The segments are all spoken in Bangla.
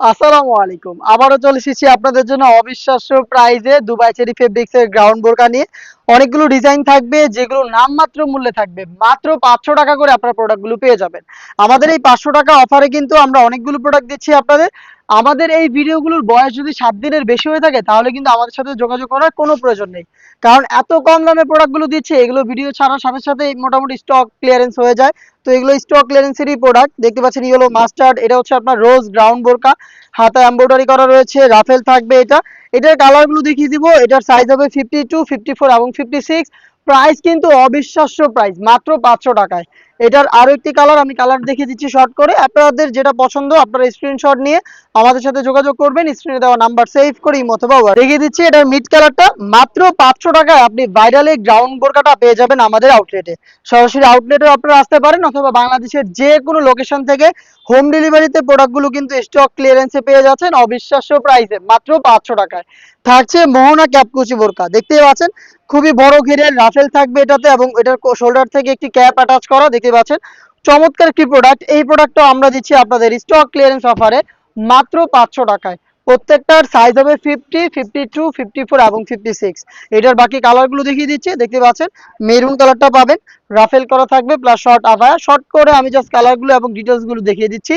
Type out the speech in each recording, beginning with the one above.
আসসালামু আলাইকুম। আবারও চলে এসেছি আপনাদের জন্য অবিশ্বাস্য প্রাইজে দুবাই চেরি ফেব্রিক্স এর গ্রাউন্ড বোরকা নিয়ে। অনেকগুলো ডিজাইন থাকবে, যেগুলো নামমাত্র মূল্যে থাকবে। মাত্র পাঁচশো টাকা করে আপনার প্রোডাক্টগুলো পেয়ে যাবেন। আমাদের এই পাঁচশো টাকা অফারে কিন্তু আমরা অনেকগুলো প্রোডাক্ট দিচ্ছি আপনাদের। আমাদের এই ভিডিওগুলোর বয়স যদি সাত দিনের বেশি হয়ে থাকে, তাহলে কিন্তু আমাদের সাথে যোগাযোগ করার কোনো প্রয়োজন নেই। কারণ এত কম দামে প্রোডাক্টগুলো দিচ্ছে, এগুলো ভিডিও ছাড়ার সাথে সাথে মোটামুটি স্টক ক্লিয়ারেন্স হয়ে যায়। তো এগুলো স্টক ক্লিয়ারেন্সেরই প্রোডাক্ট দেখতে পাচ্ছেন ইয়েলো মাস্টার্ড এটা হচ্ছে আপনার রোজ গ্রাউন্ড বোরকা। হাতা এমব্রয়ডারি করা রয়েছে রাফেল থাকবে এটা। এটার কালারগুলো দেখিয়ে দিব, এটার সাইজ হবে ফিফটি টু ফিফটি ফোর এবং ফিফটি সিক্স প্রাইস কিন্তু অবিশ্বাস্য প্রাইস মাত্র পাঁচশো টাকায়। এটার আরও একটি কালার আমি কালার দেখিয়ে দিচ্ছি শর্ট করে। আপনাদের যেটা পছন্দ, আপনারা স্ক্রিনশট নিয়ে আমাদের সাথে যোগাযোগ করবেন স্ক্রিনে দেওয়া নাম্বার সেভ করে অথবা দেখিয়ে দিচ্ছি, এটার মিড কালারটা মাত্র পাঁচশো টাকায় আপনি ভাইরালে গ্রাউন্ড বোরকাটা পেয়ে যাবেন আমাদের আউটলেটে সরাসরি আউটলেটেও আপনারা আসতে পারেন অথবা বাংলাদেশের যে কোনো লোকেশন থেকে হোম ডেলিভারিতে প্রোডাক্টগুলো কিন্তু স্টক ক্লিয়ারেন্সে পেয়ে যাচ্ছেন, অবিশ্বাস্য প্রাইসে মাত্র পাঁচশো টাকায়। থাকছে মোহনা ক্যাপকুচি বোরকা, দেখতেই পাচ্ছেন? খুবই বড় ঘিরের রাফেল থাকবে এটাতে এবং এটার শোল্ডার থেকে একটি ক্যাপ অ্যাটাচ করা দেখতে পাচ্ছেন। চমৎকার একটি প্রোডাক্ট এই প্রোডাক্টটাও আমরা দিচ্ছি আপনাদের স্টক ক্লিয়ারেন্স অফারে মাত্র পাঁচশো টাকায়। প্রত্যেকটার সাইজ হবে fifty fifty two fifty four এবং ফিফটি সিক্স এটার বাকি কালারগুলো দেখিয়ে দিচ্ছি। দেখতে পাচ্ছেন মেরুন কালারটা পাবেন। রাফেল করা থাকবে প্লাস শর্ট আফায়া শর্ট করে আমি জাস্ট কালারগুলো এবং ডিটেলসগুলো দেখিয়ে দিচ্ছি।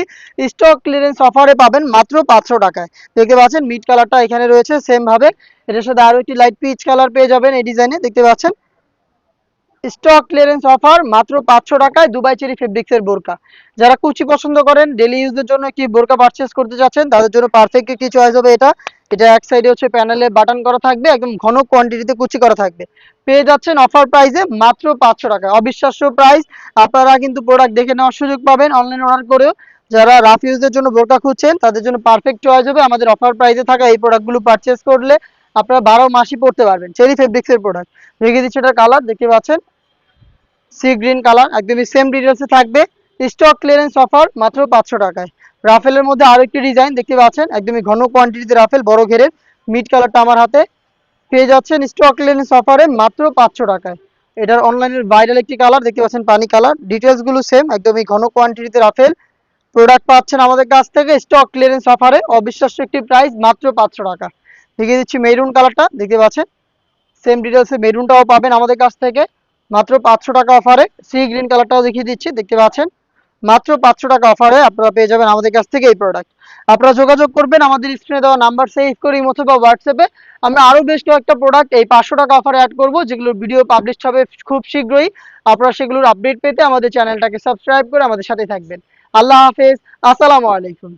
স্টক ক্লিয়ারেন্স অফারে পাবেন মাত্র পাঁচশো টাকায়। দেখতে পাচ্ছেন মিড কালারটা এখানে রয়েছে সেম ভাবে। এটার সাথে আরও একটি লাইট পিচ কালার পেয়ে যাবেন এই ডিজাইনে দেখতে পাচ্ছেন স্টক ক্লিয়ারেন্স অফার মাত্র পাঁচশো টাকায় দুবাই চেরি ফেব্রিক্স এর বোরকা। যারা কুচি পছন্দ করেন ডেলি ইউজের জন্য কি বোরকা পারচেস করতে চাচ্ছেন, তাদের জন্য পারফেক্ট একটি চয়েস হবে এটা। এটা এক সাইডে হচ্ছে প্যানেলে বাটন করা থাকবে, একদম ঘন কোয়ান্টিটিতে কুচি করা থাকবে। পেয়ে যাচ্ছেন অফার প্রাইসে মাত্র পাঁচশো টাকা। অবিশ্বাস্য প্রাইস আপনারা কিন্তু প্রোডাক্ট দেখে নেওয়ার সুযোগ পাবেন অনলাইন অর্ডার করেও। যারা রাফ ইউজের জন্য বোরকা খুঁজছেন, তাদের জন্য পারফেক্ট চয়েস হবে। আমাদের অফার প্রাইসে থাকা এই প্রোডাক্টগুলো পারচেস করলে আপনারা বারো মাসই পড়তে পারবেন। চেরি ফেব্রিক্স এর প্রোডাক্ট রেখে দিচ্ছে এটার কালার দেখতে পাচ্ছেন? সি গ্রিন কালার একদমই সেম ডিটেলসে থাকবে। স্টক ক্লিয়ারেন্স অফার মাত্র পাঁচশো টাকায়। রাফেলের মধ্যে আরও একটি ডিজাইন দেখতে পাচ্ছেন? একদমই ঘন কোয়ান্টিটিতে রাফেল বড় ঘেরের মিড কালারটা আমার হাতে। পেয়ে যাচ্ছেন স্টক ক্লিয়ারেন্স অফারে মাত্র পাঁচশো টাকায়। এটার অনলাইনের ভাইরাল একটি কালার দেখতে পাচ্ছেন পানি কালার ডিটেলসগুলো সেম একদমই ঘন কোয়ান্টিটিতে রাফেল প্রোডাক্ট পাচ্ছেন আমাদের কাছ থেকে স্টক ক্লিয়ারেন্স অফারে অবিশ্বাস্য একটি প্রাইস মাত্র পাঁচশো টাকা। দেখিয়ে দিচ্ছি মেরুন কালারটা দেখতে পাচ্ছেন? সেম ডিটেলসে মেরুনটাও পাবেন আমাদের কাছ থেকে। মাত্র পাঁচশো টাকা অফারে সি গ্রিন কালারটাও দেখিয়ে দিচ্ছি, দেখতে পাচ্ছেন? মাত্র পাঁচশো টাকা অফারে আপনারা পেয়ে যাবেন আমাদের কাছ থেকে এই প্রোডাক্ট আপনারা যোগাযোগ করবেন, আমাদের স্ক্রিনে দেওয়া নাম্বার সেভ করি অথবা হোয়াটসঅ্যাপে আমরা আরও বেশ কয়েকটা প্রোডাক্ট এই পাঁচশো টাকা অফারে অ্যাড করব, যেগুলোর ভিডিও পাবলিশ হবে খুব শীঘ্রই। আপনারা সেগুলোর আপডেট পেতে আমাদের চ্যানেলটাকে সাবস্ক্রাইব করে আমাদের সাথে থাকবেন। আল্লাহ হাফেজ, আসসালামু আলাইকুম।